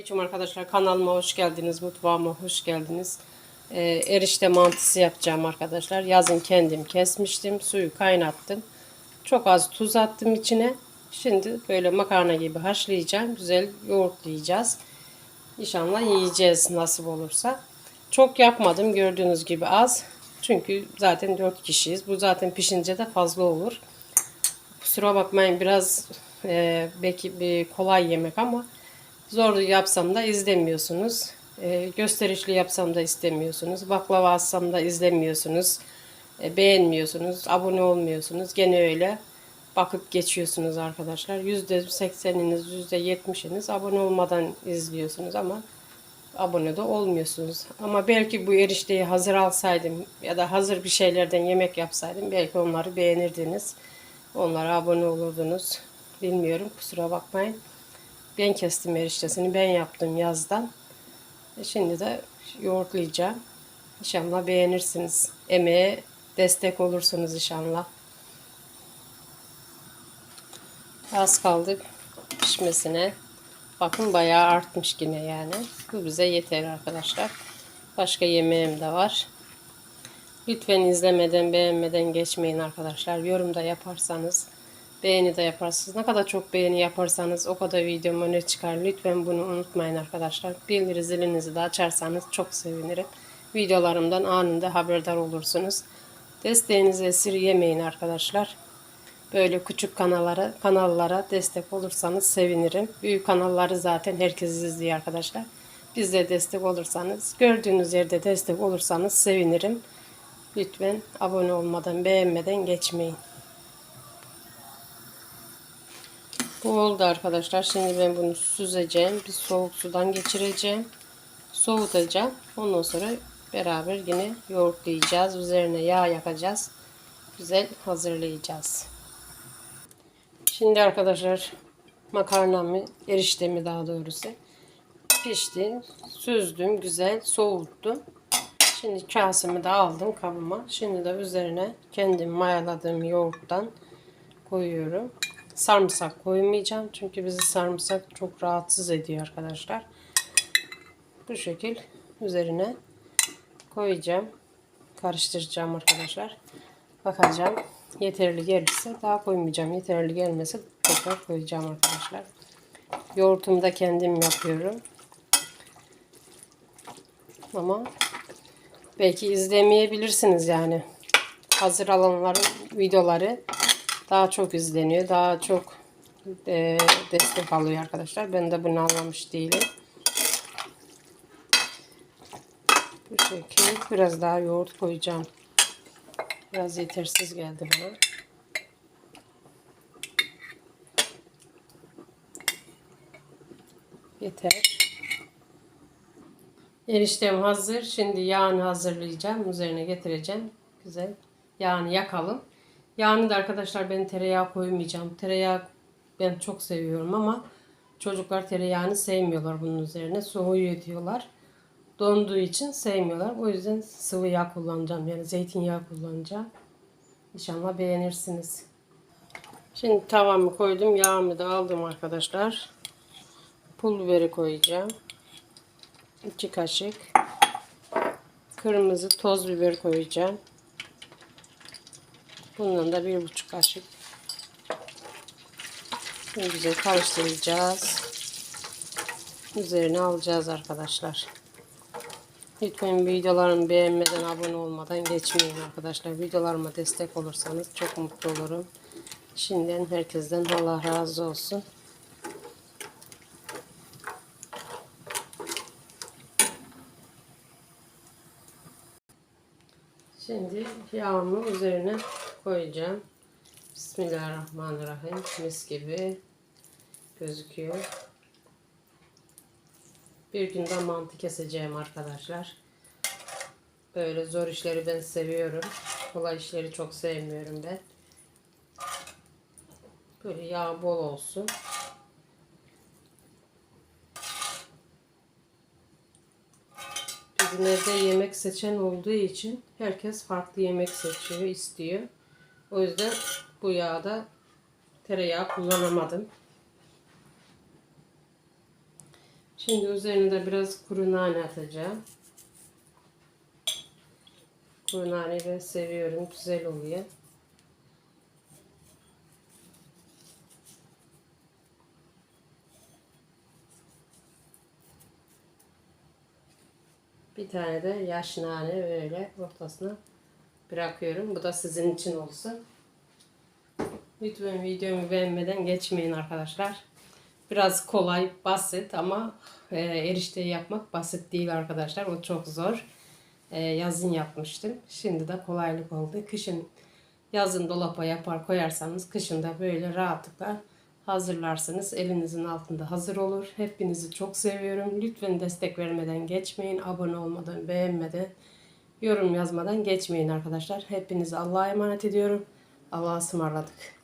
Aleyküm arkadaşlar kanalıma hoş geldiniz mutfağıma hoş geldiniz. Ee, erişte mantısı yapacağım arkadaşlar. Yazın kendim kesmiştim suyu kaynattım. Çok az tuz attım içine. Şimdi böyle makarna gibi haşlayacağım güzel yoğurtlayacağız. İnşallah yiyeceğiz nasip olursa. Çok yapmadım gördüğünüz gibi az. Çünkü zaten 4 kişiyiz. Bu zaten pişince de fazla olur. Kusura bakmayın biraz e, belki bir kolay yemek ama Zor yapsam da izlemiyorsunuz. E, gösterişli yapsam da istemiyorsunuz. Baklava assam da izlemiyorsunuz. E, beğenmiyorsunuz. Abone olmuyorsunuz. Gene öyle bakıp geçiyorsunuz arkadaşlar. %80'iniz, %70'iniz abone olmadan izliyorsunuz ama abone de olmuyorsunuz. Ama belki bu erişteyi hazır alsaydım ya da hazır bir şeylerden yemek yapsaydım belki onları beğenirdiniz. Onlara abone olurdunuz. Bilmiyorum kusura bakmayın. Ben kestim eriştesini. Ben yaptım yazdan. E şimdi de yoğurtlayacağım. İnşallah beğenirsiniz. Emeğe destek olursunuz inşallah. Az kaldı pişmesine. Bakın bayağı artmış yine yani. Bu bize yeter arkadaşlar. Başka yemeğim de var. Lütfen izlemeden beğenmeden geçmeyin arkadaşlar. Yorumda yaparsanız Beğeni de yaparsınız. Ne kadar çok beğeni yaparsanız o kadar videom öne çıkar. Lütfen bunu unutmayın arkadaşlar. Bildiri zilinizi de açarsanız çok sevinirim. Videolarımdan anında haberdar olursunuz. Desteğinizi esirgemeyin arkadaşlar. Böyle küçük kanallara, kanallara destek olursanız sevinirim. Büyük kanalları zaten herkes izliyor arkadaşlar. Bize destek olursanız, gördüğünüz yerde destek olursanız sevinirim. Lütfen abone olmadan, beğenmeden geçmeyin. Bu oldu arkadaşlar. Şimdi ben bunu süzeceğim. Bir soğuk sudan geçireceğim. Soğutacağım. Ondan sonra beraber yine yoğurtlayacağız. Üzerine yağ yakacağız. Güzel hazırlayacağız. Şimdi arkadaşlar makarnamı, eriştemi daha doğrusu pişti. Süzdüm. Güzel soğuttum. Şimdi kasemi de aldım kabıma. Şimdi de üzerine kendim mayaladığım yoğurttan koyuyorum. Sarımsak koymayacağım. Çünkü bizi sarımsak çok rahatsız ediyor arkadaşlar. Bu şekil üzerine koyacağım. Karıştıracağım arkadaşlar. Bakacağım. Yeterli gelirse daha koymayacağım. Yeterli gelmese tekrar koyacağım arkadaşlar. Yoğurtumu da kendim yapıyorum. Ama belki izlemeyebilirsiniz yani. Hazır alanların videoları daha çok izleniyor. Daha çok e, destek alıyor arkadaşlar. Ben de bunu anlamış değilim. Bu şekilde biraz daha yoğurt koyacağım. Biraz yetersiz geldi bana. Yeter. Eriştem hazır. Şimdi yağını hazırlayacağım. Üzerine getireceğim. Güzel. Yağını yakalım. Yağını da arkadaşlar ben tereyağı koymayacağım. Tereyağı ben çok seviyorum ama çocuklar tereyağını sevmiyorlar bunun üzerine. Soğuyor diyorlar. Donduğu için sevmiyorlar. O yüzden sıvı yağ kullanacağım. Yani zeytinyağı kullanacağım. İnşallah beğenirsiniz. Şimdi tavamı koydum. Yağımı da aldım arkadaşlar. Pul biberi koyacağım. 2 kaşık. Kırmızı toz biber koyacağım. Bundan da bir buçuk kaşık. Güzel karıştıracağız. Üzerine alacağız arkadaşlar. Lütfen videolarımı beğenmeden, abone olmadan geçmeyin arkadaşlar. Videolarıma destek olursanız çok mutlu olurum. Şimdiden herkesten Allah razı olsun. Şimdi yağımı üzerine koyacağım. Bismillahirrahmanirrahim. Mis gibi gözüküyor. Bir günde mantı keseceğim arkadaşlar. Böyle zor işleri ben seviyorum. Kolay işleri çok sevmiyorum ben. Böyle yağ bol olsun. Bizim evde yemek seçen olduğu için herkes farklı yemek seçiyor, istiyor. O yüzden bu yağda tereyağı kullanamadım. Şimdi üzerine de biraz kuru nane atacağım. Kuru naneyi ben seviyorum. Güzel oluyor. Bir tane de yaş nane böyle ortasına bırakıyorum. Bu da sizin için olsun. Lütfen videomu beğenmeden geçmeyin arkadaşlar. Biraz kolay, basit ama e, erişte yapmak basit değil arkadaşlar. O çok zor. E, yazın yapmıştım. Şimdi de kolaylık oldu. Kışın yazın dolapa yapar koyarsanız kışın da böyle rahatlıkla hazırlarsınız. Elinizin altında hazır olur. Hepinizi çok seviyorum. Lütfen destek vermeden geçmeyin. Abone olmadan, beğenmeden, yorum yazmadan geçmeyin arkadaşlar. Hepinizi Allah'a emanet ediyorum. Allah'a ısmarladık.